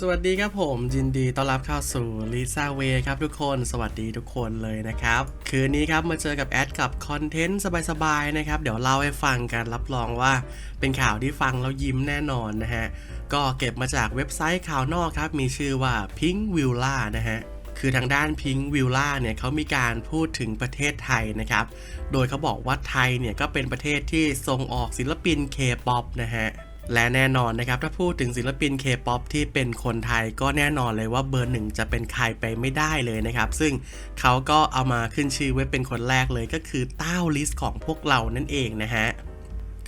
สวัสดีครับผมยินดีต้อนรับเข้าสู่ลิซ่าเวครับทุกคนสวัสดีทุกคนเลยนะครับ คืนนี้ครับมาเจอกับแอดกับคอนเทนต์สบายๆนะครับ เดี๋ยวเล่าให้ฟังกันรับรองว่า เป็นข่าวที่ฟังแล้วยิ้มแน่นอนนะฮะ ก็เก็บมาจากเว็บไซต์ข่าวนอกครับ มีชื่อว่า Pink Villa นะฮะคือทางด้าน Pink Villa เนี่ยเขามีการพูดถึงประเทศไทยนะครับ โดยเขาบอกว่าไทยเนี่ยก็เป็นประเทศที่ส่งออกศิลปิน K-POP นะฮะ และแน่นอนนะครับ ถ้าพูดถึงศิลปินเคป๊อปที่เป็นคนไทยก็แน่นอนเลยว่าเบอร์หนึ่งจะเป็นใครไปไม่ได้เลยนะครับ ซึ่งเขาก็เอามาขึ้นชื่อไว้เป็นคนแรกเลยก็คือเต้าลิสของพวกเรานั่นเองนะฮะ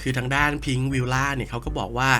คือทางด้านพิงวิลล่าเนี่ยเขาก็บอกว่า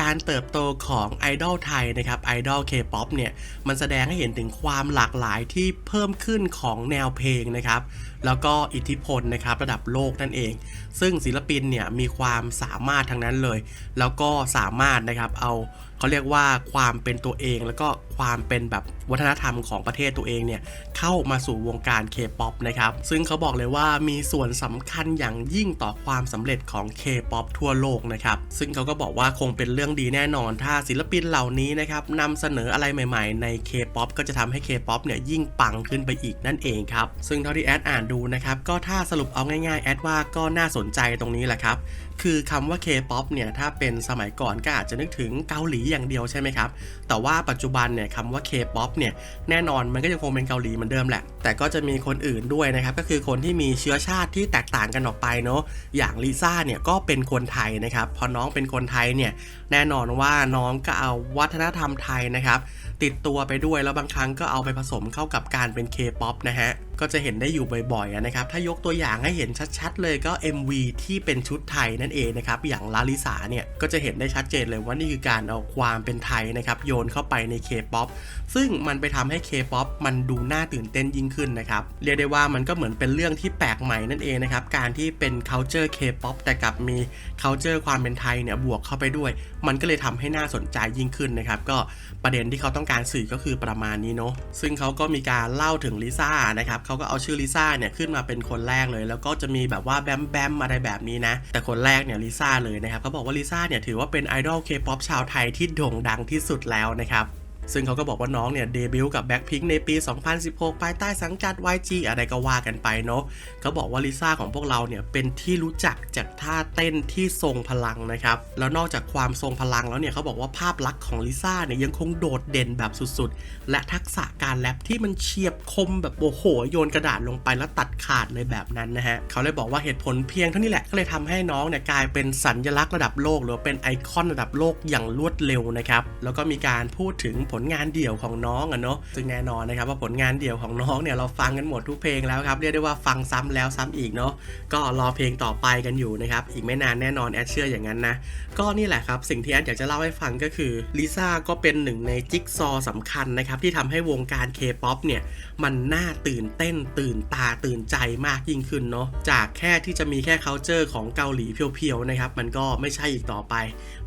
การเติบโตของไอดอลไทยนะครับไอดอลเคป๊อปเนี่ยมันแสดงให้เห็นถึงความหลากหลายที่เพิ่มขึ้นของแนวเพลงนะครับแล้วก็อิทธิพลนะครับระดับโลกนั่นเอง ซึ่งศิลปินเนี่ยมีความสามารถทั้งนั้นเลย แล้วก็สามารถนะครับเอาเขาเรียกว่าความเป็นตัวเอง แล้วก็ความเป็นแบบวัฒนธรรมของประเทศตัวเองเนี่ยเข้ามาสู่วงการ K-POP นะครับซึ่งเขาบอกเลยว่ามีส่วนสำคัญอย่างยิ่งต่อความสำเร็จของ K-POP ทั่วโลกนะครับซึ่งเขาก็บอกว่าคงเป็นเรื่องดีแน่นอน ถ้าศิลปินเหล่านี้นะครับนำเสนออะไรใหม่ๆ ใน K-POP ก็จะทำให้ K-POP เนี่ยยิ่งปังขึ้นไปอีกนั่นเองครับ ซึ่งเท่าที่แอดอ่านดูนะครับ ก็ถ้าสรุปเอาง่ายๆ แอดว่าก็น่าสนใจตรงนี้แหละครับ คือคำว่า K-POP เนี่ยถ้าเป็นสมัยก่อนก็อาจจะนึกถึงเกาหลีอย่างเดียวใช่ไหมครับ แต่ว่าปัจจุบันเนี่ยคำว่า K-POP เนี่ยแน่นอนมันก็ยังคงเป็นเกาหลีเหมือนเดิมแหละ แต่ก็จะมีคนอื่นด้วยนะครับ ก็คือคนที่มีเชื้อชาติที่แตกต่างกันออกไปเนาะ อย่างลิซ่าเนี่ยก็เป็นคนไทยนะครับ พอน้องเป็นคนไทยเนี่ยแน่นอนว่าน้องก็เอาวัฒนธรรมไทยนะครับ ติดตัวไปด้วยแล้วบางครั้งก็เอาไปผสมเข้ากับการเป็นเคป๊อปนะฮะ ก็จะเห็นได้อยู่บ่อยๆนะครับ ถ้ายกตัวอย่างให้เห็นชัดๆ เลยก็ MV ที่เป็นชุดไทยนั่นเองนะครับ อย่างลาลิสาเนี่ย ก็จะเห็นได้ชัดเจนเลยว่านี่คือการเอาความเป็นไทยนะครับ โยนเข้าไปใน K-POP ซึ่งมันไปทำให้ K-POP มันดูน่าตื่นเต้นยิ่งขึ้นนะครับ เรียกได้ว่ามันก็เหมือนเป็นเรื่องที่แปลกใหม่นั่นเองนะครับ การที่เป็น culture K-POP แต่กลับมี culture ความเป็นไทยเนี่ยบวกเข้าไปด้วย มันก็เลยทำให้น่าสนใจยิ่งขึ้นนะครับ ก็ประเด็นที่เขาต้องการสื่อก็คือประมาณนี้เนาะ ซึ่งเขาก็มีการเล่าถึงลิซ่านะครับเขาก็เอาชื่อลิซ่าเนี่ยขึ้นมาเป็นคนแรกเลย แล้วก็จะมีแบบว่าแบมแบมอะไรแบบนี้นะ แต่คนแรกเนี่ยลิซ่าเลยนะครับเขาบอกว่าลิซ่าเนี่ยถือว่าเป็นไอดอลเคป๊อปชาวไทยที่โด่งดังที่สุดแล้วนะครับ ซึ่งเขาก็บอกว่าน้องเนี่ยเดบิวต์กับแบ็คพิงในปี 2016 ภายใต้สังกัด YG อะไรก็ว่ากันไปเนาะเขาบอกว่าลิซ่าของพวกเราเนี่ยเป็นที่รู้จักจากท่าเต้นที่ทรงพลังนะครับ แล้วนอกจากความทรงพลังแล้วเนี่ยเขาบอกว่าภาพลักษณ์ของลิซ่าเนี่ยยังคงโดดเด่นแบบสุดๆ และทักษะการแรปที่มันเฉียบคมแบบโอ้โหโยนกระดาษลงไปแล้วตัดขาดเลยแบบนั้นนะฮะเขาเลยบอกว่าเหตุผลเพียงเท่านี้แหละก็เลยทำให้น้องเนี่ยกลายเป็นสัญลักษณ์ระดับโลก หรือว่าเป็นไอคอนระดับโลกอย่างรวดเร็วนะครับแล้วก็มีการพูดถึงผลงานเดี่ยวของน้องอะเนาะซึ่งแน่นอนนะครับว่าผลงานเดี่ยวของน้องเนี่ยเราฟังกันหมดทุกเพลงแล้วครับเรียกได้ว่าฟังซ้ำแล้วซ้ำอีกเนาะก็รอเพลงต่อไปกันอยู่นะครับอีกไม่นานแน่นอนแอดเชื่ออย่างนั้นนะก็นี่แหละครับสิ่งที่แอดอยากจะเล่าให้ฟังก็คือลิซ่าก็เป็นหนึ่งในจิ๊กซอว์สำคัญนะครับที่ทำให้วงการ K-POP เนี่ยมันน่าตื่นเต้นตื่นตาตื่นใจมากยิ่งขึ้นเนาะจากแค่ที่จะมีแค่ culture ของเกาหลีเพียวๆนะครับมันก็ไม่ใช่อีกต่อไป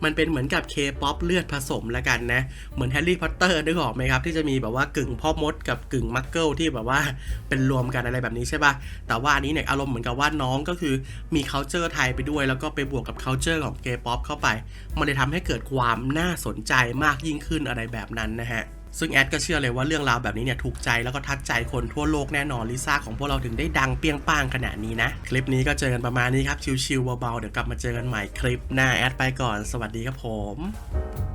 มันเป็นเหมือนกับ K-POP เลือดผสมแล้วกันนะเหมือนแฮร์รี่พอตเตอร์นึกออกไหมครับ ที่จะมีแบบว่ากึ่งพ่อมดกับกึ่งมักเกิลที่แบบว่าเป็นรวมกันอะไรแบบนี้ใช่ปะแต่ว่าอันนี้เนี่ยอารมณ์เหมือนกับว่าน้องก็คือมี culture ไทยไปด้วย แล้วก็ไปบวกกับ culture ของ K-POP เข้าไป มันเลยทำให้เกิดความน่าสนใจมากยิ่งขึ้นอะไรแบบนั้นนะฮะซึ่งแอดก็เชื่อเลยว่าเรื่องราวแบบนี้เนี่ยถูกใจแล้วก็ทัดใจคนทั่วโลกแน่นอนลิซ่าของพวกเราถึงได้ดังเปรี้ยงป้างขนาดนี้นะ คลิปนี้ก็เจอกันประมาณนี้ครับ ชิวๆเบาๆ เดี๋ยวกลับมาเจอกันใหม่คลิปหน้าแอดไปก่อน สวัสดีครับผม